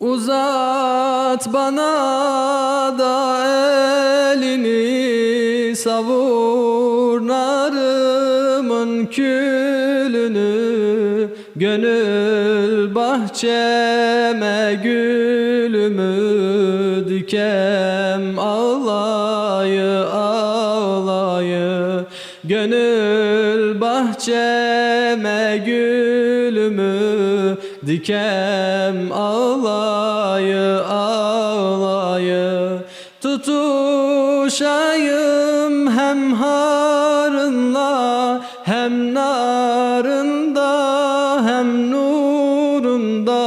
Uzat bana da elini savur narımın külünü. Gönül bahçeme gülümü dikem ağlayı ağlayı. Gönül bahçeme gülümü dikem ağlayı ağlayı. Tutuşayım hem harınla hem narında hem nurunda.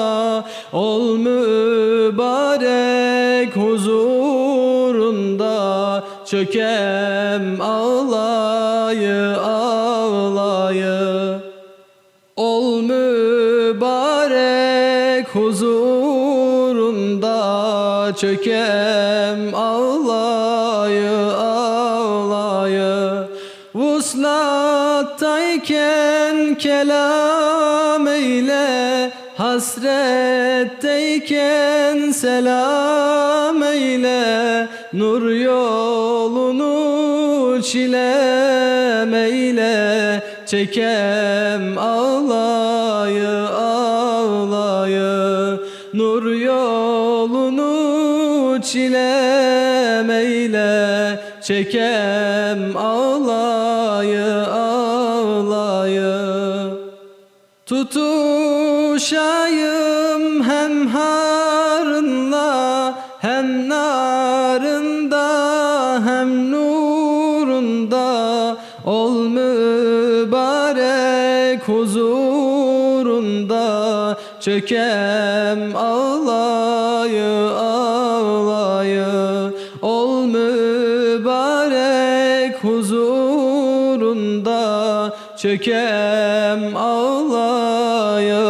Ol mübarek huzurunda. Çökem ağlayı ağlayı mübarek huzurunda çökem ağlayı ağlayı. Vuslattayken kelam eyle Hasretteyken selam eyle. Nur yolunu çilemeyle Çekem ağlayı ağlayı. Nur yolunu çilemeyle Çekem ağlayı ağlayı. Tutuşayım hem harınla hem narında hem nurunda. Ol mübarek huzurunda Çökem ağlayı ağlayı. Ol mübarek huzurunda Çökem ağlayı